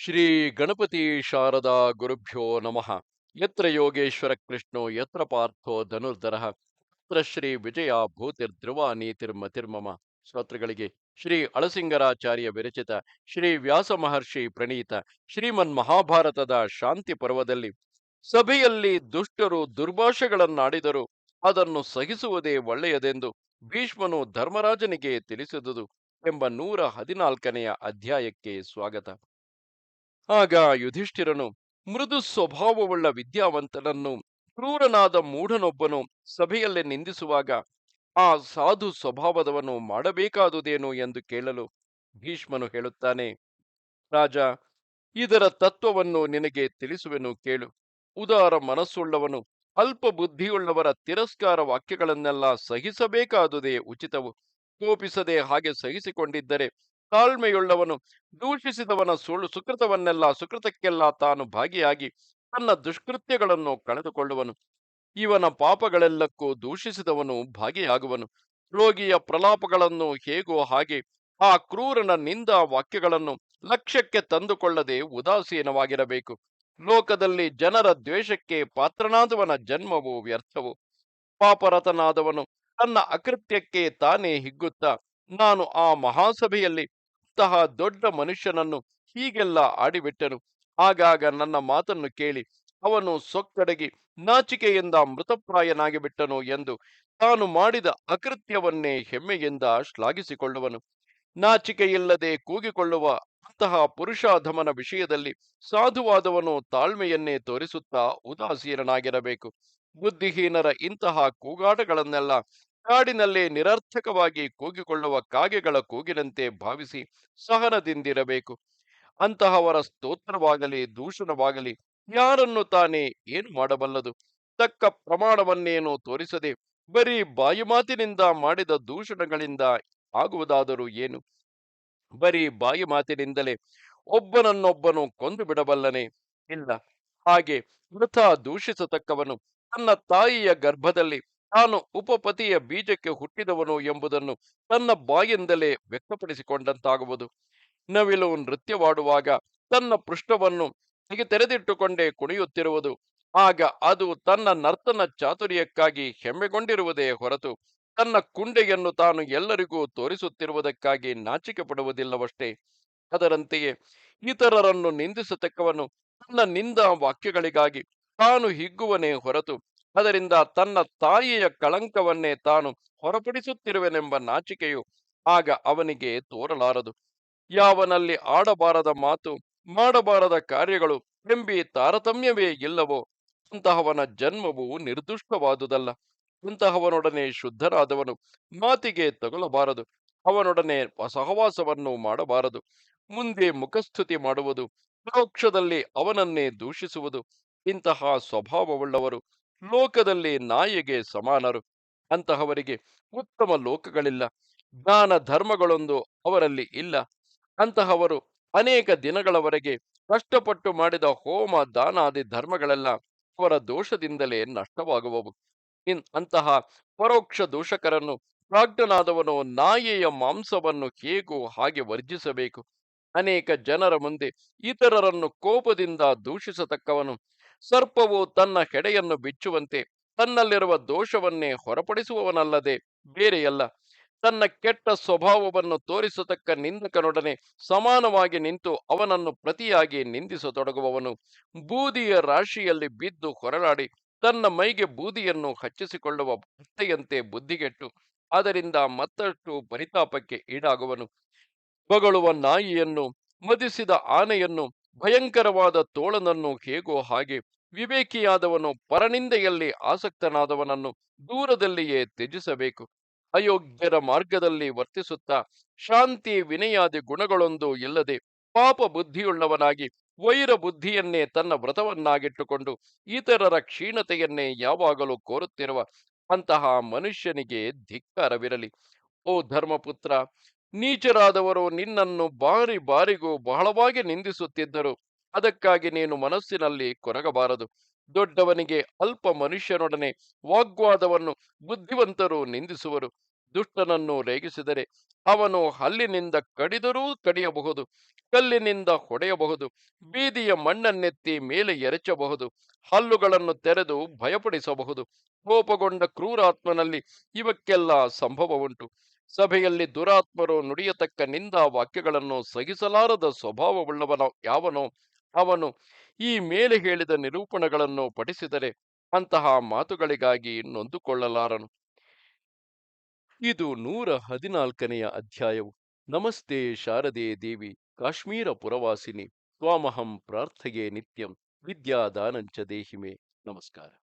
ಶ್ರೀ ಗಣಪತಿ ಶಾರದಾ ಗುರುಭ್ಯೋ ನಮಃ. ಯತ್ರ ಯೋಗೇಶ್ವರ ಕೃಷ್ಣೋ, ಯತ್ರ ಪಾರ್ಥೋ ಧನುರ್ಧರ. ಅತ್ರ ಶ್ರೀ ವಿಜಯ ಭೂತಿರ್ಧ್ರುವ ನೀತಿರ್ಮತಿರ್ಮಮ ಶ್ರೋತೃಗಳಿಗೆ ಶ್ರೀ ಅಳಸಿಂಗರಾಚಾರ್ಯ ವಿರಚಿತ ಶ್ರೀ ವ್ಯಾಸ ಮಹರ್ಷಿ ಪ್ರಣೀತ ಶ್ರೀಮನ್ ಮಹಾಭಾರತದ ಶಾಂತಿ ಪರ್ವದಲ್ಲಿ ಸಭೆಯಲ್ಲಿ ದುಷ್ಟರು ದುರ್ಭಾಷೆಗಳನ್ನಾಡಿದರು. ಅದನ್ನು ಸಹಿಸುವುದೇ ಒಳ್ಳೆಯದೆಂದು ಭೀಷ್ಮನು ಧರ್ಮರಾಜನಿಗೆ ತಿಳಿಸಿದುದು ಎಂಬ ನೂರ ಹದಿನಾಲ್ಕನೆಯ ಅಧ್ಯಾಯಕ್ಕೆ ಸ್ವಾಗತ. ಆಗ ಯುಧಿಷ್ಠಿರನು ಮೃದು ಸ್ವಭಾವವುಳ್ಳ ವಿದ್ಯಾವಂತನನ್ನು, ಕ್ರೂರನಾದ ಮೂಢನೊಬ್ಬನು ಸಭೆಯಲ್ಲೇ ನಿಂದಿಸುವಾಗ ಆ ಸಾಧು ಸ್ವಭಾವದವನು ಮಾಡಬೇಕಾದುದೇನು ಎಂದು ಕೇಳಲು ಭೀಷ್ಮನು ಹೇಳುತ್ತಾನೆ, ರಾಜ, ಇದರ ತತ್ವವನ್ನು ನಿನಗೆ ತಿಳಿಸುವೆನು ಕೇಳು. ಉದಾರ ಮನಸ್ಸುಳ್ಳವನು ಅಲ್ಪ ಬುದ್ಧಿಯುಳ್ಳವರ ತಿರಸ್ಕಾರ ವಾಕ್ಯಗಳನ್ನೆಲ್ಲ ಸಹಿಸಬೇಕಾದುದೇ ಉಚಿತವು. ಕೋಪಿಸದೆ ಹಾಗೆ ಸಹಿಸಿಕೊಂಡಿದ್ದರೆ ತಾಳ್ಮೆಯುಳ್ಳವನು, ದೂಷಿಸಿದವನ ಸುಳ್ಳು ಸುಕೃತವನ್ನೆಲ್ಲ, ಸುಕೃತಕ್ಕೆಲ್ಲ ತಾನು ಭಾಗಿಯಾಗಿ ತನ್ನ ದುಷ್ಕೃತ್ಯಗಳನ್ನು ಕಳೆದುಕೊಳ್ಳುವನು. ಇವನ ಪಾಪಗಳೆಲ್ಲಕ್ಕೂ ದೂಷಿಸಿದವನು ಭಾಗಿಯಾಗುವನು. ರೋಗಿಯ ಪ್ರಲಾಪಗಳನ್ನು ಹೇಗೋ ಹಾಗೆ ಆ ಕ್ರೂರನ ನಿಂದ ವಾಕ್ಯಗಳನ್ನು ಲಕ್ಷ್ಯಕ್ಕೆ ತಂದುಕೊಳ್ಳದೆ ಉದಾಸೀನವಾಗಿರಬೇಕು. ಲೋಕದಲ್ಲಿ ಜನರ ದ್ವೇಷಕ್ಕೆ ಪಾತ್ರನಾದವನ ಜನ್ಮವು ವ್ಯರ್ಥವು. ಪಾಪರತನಾದವನು ತನ್ನ ಅಕೃತ್ಯಕ್ಕೆ ತಾನೇ ಹಿಗ್ಗುತ್ತಾ, ನಾನು ಆ ಮಹಾಸಭೆಯಲ್ಲಿ ಅಂತಹ ದೊಡ್ಡ ಮನುಷ್ಯನನ್ನು ಹೀಗೆಲ್ಲ ಆಡಿಬಿಟ್ಟನು. ಆಗಾಗ ನನ್ನ ಮಾತನ್ನು ಕೇಳಿ ಅವನು ಸೊಕ್ಕಡಗಿ ನಾಚಿಕೆಯಿಂದ ಮೃತಪ್ರಾಯನಾಗಿ ಬಿಟ್ಟನು ಎಂದು ತಾನು ಮಾಡಿದ ಅಕೃತ್ಯವನ್ನೇ ಹೆಮ್ಮೆಯಿಂದ ಶ್ಲಾಘಿಸಿಕೊಳ್ಳುವನು. ನಾಚಿಕೆಯಿಲ್ಲದೆ ಕೂಗಿಕೊಳ್ಳುವ ಅಂತಹ ಪುರುಷಾಧಮನ ವಿಷಯದಲ್ಲಿ ಸಾಧುವಾದವನು ತಾಳ್ಮೆಯನ್ನೇ ತೋರಿಸುತ್ತಾ ಉದಾಸೀನನಾಗಿರಬೇಕು. ಬುದ್ಧಿಹೀನರ ಇಂತಹ ಕೂಗಾಟಗಳನ್ನೆಲ್ಲ ಕಾಡಿನಲ್ಲಿ ನಿರರ್ಥಕವಾಗಿ ಕೂಗಿಕೊಳ್ಳುವ ಕಾಗೆಗಳ ಕೂಗಿನಂತೆ ಭಾವಿಸಿ ಸಹನದಿಂದಿರಬೇಕು. ಅಂತಹವರ ಸ್ತೋತ್ರವಾಗಲಿ, ದೂಷಣವಾಗಲಿ, ಯಾರನ್ನು ತಾನೇ ಏನು ಮಾಡಬಲ್ಲದು? ತಕ್ಕ ಪ್ರಮಾಣವನ್ನೇನು ತೋರಿಸದೆ ಬರೀ ಬಾಯಿ ಮಾತಿನಿಂದ ಮಾಡಿದ ದೂಷಣಗಳಿಂದ ಆಗುವುದಾದರೂ ಏನು? ಬರೀ ಬಾಯಿ ಮಾತಿನಿಂದಲೇ ಒಬ್ಬನನ್ನೊಬ್ಬನು ಕೊಂದು ಬಿಡಬಲ್ಲನೆ ಇಲ್ಲ. ಹಾಗೆ ವೃಥ ದೂಷಿಸತಕ್ಕವನು ತನ್ನ ತಾಯಿಯ ಗರ್ಭದಲ್ಲಿ ತಾನು ಉಪಪತಿಯ ಬೀಜಕ್ಕೆ ಹುಟ್ಟಿದವನು ಎಂಬುದನ್ನು ತನ್ನ ಬಾಯಿಂದಲೇ ವ್ಯಕ್ತಪಡಿಸಿಕೊಂಡಂತಾಗುವುದು. ನವಿಲು ನೃತ್ಯವಾಡುವಾಗ ತನ್ನ ಪೃಷ್ಠವನ್ನು ಹೀಗೆ ತೆರೆದಿಟ್ಟುಕೊಂಡೇ ಕುಣಿಯುತ್ತಿರುವುದು. ಆಗ ಅದು ತನ್ನ ನರ್ತನ ಚಾತುರ್ಯಕ್ಕಾಗಿ ಹೆಮ್ಮೆಗೊಂಡಿರುವುದೇ ಹೊರತು ತನ್ನ ಕುಂಡೆಯನ್ನು ತಾನು ಎಲ್ಲರಿಗೂ ತೋರಿಸುತ್ತಿರುವುದಕ್ಕಾಗಿ ನಾಚಿಕೆ ಪಡುವುದಿಲ್ಲವಷ್ಟೇ ಅದರಂತೆಯೇ ಇತರರನ್ನು ನಿಂದಿಸತಕ್ಕವನು ತನ್ನ ನಿಂದ ವಾಕ್ಯಗಳಿಗಾಗಿ ತಾನು ಹಿಗ್ಗುವನೇ ಹೊರತು ಅದರಿಂದ ತನ್ನ ತಾಯಿಯ ಕಳಂಕವನ್ನೇ ತಾನು ಹೊರಪಡಿಸುತ್ತಿರುವೆನೆಂಬ ನಾಚಿಕೆಯು ಆಗ ಅವನಿಗೆ ತೋರಲಾರದು. ಯಾವನಲ್ಲಿ ಆಡಬಾರದ ಮಾತು, ಮಾಡಬಾರದ ಕಾರ್ಯಗಳು ಎಂಬಿ ತಾರತಮ್ಯವೇ ಇಲ್ಲವೋ ಅಂತಹವನ ಜನ್ಮವು ನಿರ್ದುಷ್ಟವಾದುದಲ್ಲ. ಅಂತಹವನೊಡನೆ ಶುದ್ಧರಾದವನು ಮಾತಿಗೆ ತಗುಲಬಾರದು, ಅವನೊಡನೆ ಸಹವಾಸವನ್ನು ಮಾಡಬಾರದು, ಮುಂದೆ ಮುಖಸ್ತುತಿ ಮಾಡುವುದು, ಪರೋಕ್ಷದಲ್ಲಿ ಅವನನ್ನೇ ದೂಷಿಸುವುದು, ಇಂತಹ ಸ್ವಭಾವವುಳ್ಳವರು ಲೋಕದಲ್ಲಿ ನಾಯಿಗೆ ಸಮಾನರು. ಅಂತಹವರಿಗೆ ಉತ್ತಮ ಲೋಕಗಳಿಲ್ಲ. ಜ್ಞಾನ ಧರ್ಮಗಳೊಂದು ಅವರಲ್ಲಿ ಇಲ್ಲ. ಅಂತಹವರು ಅನೇಕ ದಿನಗಳವರೆಗೆ ಕಷ್ಟಪಟ್ಟು ಮಾಡಿದ ಹೋಮ ದಾನಾದಿ ಧರ್ಮಗಳೆಲ್ಲ ಅವರ ದೋಷದಿಂದಲೇ ನಷ್ಟವಾಗುವವು. ಇನ್ ಅಂತಹ ಪರೋಕ್ಷ ದೋಷಕರನ್ನು ಪ್ರಾಜ್ಞನಾದವನು ನಾಯಿಯ ಮಾಂಸವನ್ನು ಹೇಗೂ ಹಾಗೆ ವರ್ಜಿಸಬೇಕು. ಅನೇಕ ಜನರ ಮುಂದೆ ಇತರರನ್ನು ಕೋಪದಿಂದ ದೂಷಿಸತಕ್ಕವನು ಸರ್ಪವು ತನ್ನ ಹೆಡೆಯನ್ನು ಬಿಚ್ಚುವಂತೆ ತನ್ನಲ್ಲಿರುವ ದೋಷವನ್ನೇ ಹೊರಪಡಿಸುವವನಲ್ಲದೆ ಬೇರೆಯಲ್ಲ. ತನ್ನ ಕೆಟ್ಟ ಸ್ವಭಾವವನ್ನು ತೋರಿಸತಕ್ಕ ನಿಂದಕನೊಡನೆ ಸಮಾನವಾಗಿ ನಿಂತು ಅವನನ್ನು ಪ್ರತಿಯಾಗಿ ನಿಂದಿಸತೊಡಗುವವನು ಬೂದಿಯ ರಾಶಿಯಲ್ಲಿ ಬಿದ್ದು ಹೊರಳಾಡಿ ತನ್ನ ಮೈಗೆ ಬೂದಿಯನ್ನು ಹಚ್ಚಿಸಿಕೊಳ್ಳುವ ಭಕ್ತೆಯಂತೆ ಬುದ್ಧಿಗೆಟ್ಟು ಅದರಿಂದ ಮತ್ತಷ್ಟು ಪರಿತಾಪಕ್ಕೆ ಈಡಾಗುವನು. ಬಗಳುವ ನಾಯಿಯನ್ನು, ಮದಿಸಿದ ಆನೆಯನ್ನು ಭಯಂಕರವಾದ ತೋಳನನ್ನು ಹೇಗೋ ಹಾಗೆ ವಿವೇಕಿಯಾದವನು ಪರನಿಂದೆಯಲ್ಲಿ ಆಸಕ್ತನಾದವನನ್ನು ದೂರದಲ್ಲಿಯೇ ತ್ಯಜಿಸಬೇಕು. ಅಯೋಗ್ಯರ ಮಾರ್ಗದಲ್ಲಿ ವರ್ತಿಸುತ್ತಾ ಶಾಂತಿ ವಿನಯಾದಿ ಗುಣಗಳೊಂದು ಇಲ್ಲದೆ ಪಾಪ ಬುದ್ಧಿಯುಳ್ಳವನಾಗಿ ವೈರ ಬುದ್ಧಿಯನ್ನೇ ತನ್ನ ವ್ರತವನ್ನಾಗಿಟ್ಟುಕೊಂಡು ಇತರರ ಕ್ಷೀಣತೆಯನ್ನೇ ಯಾವಾಗಲೂ ಕೋರುತ್ತಿರುವ ಅಂತಹ ಮನುಷ್ಯನಿಗೆ ಧಿಕ್ಕಾರವಿರಲಿ. ಓ ಧರ್ಮಪುತ್ರ ನೀಚರಾದವರು ನಿನ್ನನ್ನು ಬಾರಿ ಬಾರಿಗೂ ಬಹಳವಾಗಿ ನಿಂದಿಸುತ್ತಿದ್ದರು. ಅದಕ್ಕಾಗಿ ನೀನು ಮನಸ್ಸಿನಲ್ಲಿ ಕೊರಗಬಾರದು. ದೊಡ್ಡವನಿಗೆ ಅಲ್ಪ ಮನುಷ್ಯನೊಡನೆ ವಾಗ್ವಾದವನ್ನು ಬುದ್ಧಿವಂತರು ನಿಂದಿಸುವರು. ದುಷ್ಟನನ್ನು ರೇಗಿಸಿದರೆ ಅವನು ಹಲ್ಲಿನಿಂದ ಕಡಿದರೂ ಕಡಿಯಬಹುದು ಕಲ್ಲಿನಿಂದ ಹೊಡೆಯಬಹುದು, ಬೀದಿಯ ಮಣ್ಣನ್ನೆತ್ತಿ ಮೇಲೆ ಎರಚಬಹುದು, ಹಲ್ಲುಗಳನ್ನು ತೆರೆದು ಭಯಪಡಿಸಬಹುದು. ಕೋಪಗೊಂಡ ಕ್ರೂರಾತ್ಮನಲ್ಲಿ ಇವಕ್ಕೆಲ್ಲ ಸಂಭವವುಂಟು. ಸಭೆಯಲ್ಲಿ ದುರಾತ್ಮರು ನುಡಿಯತಕ್ಕ ನಿಂದ ವಾಕ್ಯಗಳನ್ನು ಸಹಿಸಲಾರದ ಸ್ವಭಾವವುಳ್ಳವನ ಯಾವನೋ ಅವನು ಈ ಮೇಲೆ ಹೇಳಿದ ನಿರೂಪಣಗಳನ್ನು ಪಠಿಸಿದರೆ ಅಂತಹ ಮಾತುಗಳಿಗಾಗಿ ನೊಂದುಕೊಳ್ಳಲಾರನು. ಇದು ನೂರ ಹದಿನಾಲ್ಕನೆಯ ಅಧ್ಯಾಯವು. ನಮಸ್ತೆ ಶಾರದೆ ದೇವಿ, ಕಾಶ್ಮೀರ ಪುರವಾಸಿನಿ, ತ್ವಾಮಹಂ ಪ್ರಾರ್ಥೆಯೇ ನಿತ್ಯಂ, ವಿದ್ಯಾದಾನಂಚ ದೇಹಿಮೆ. ನಮಸ್ಕಾರ.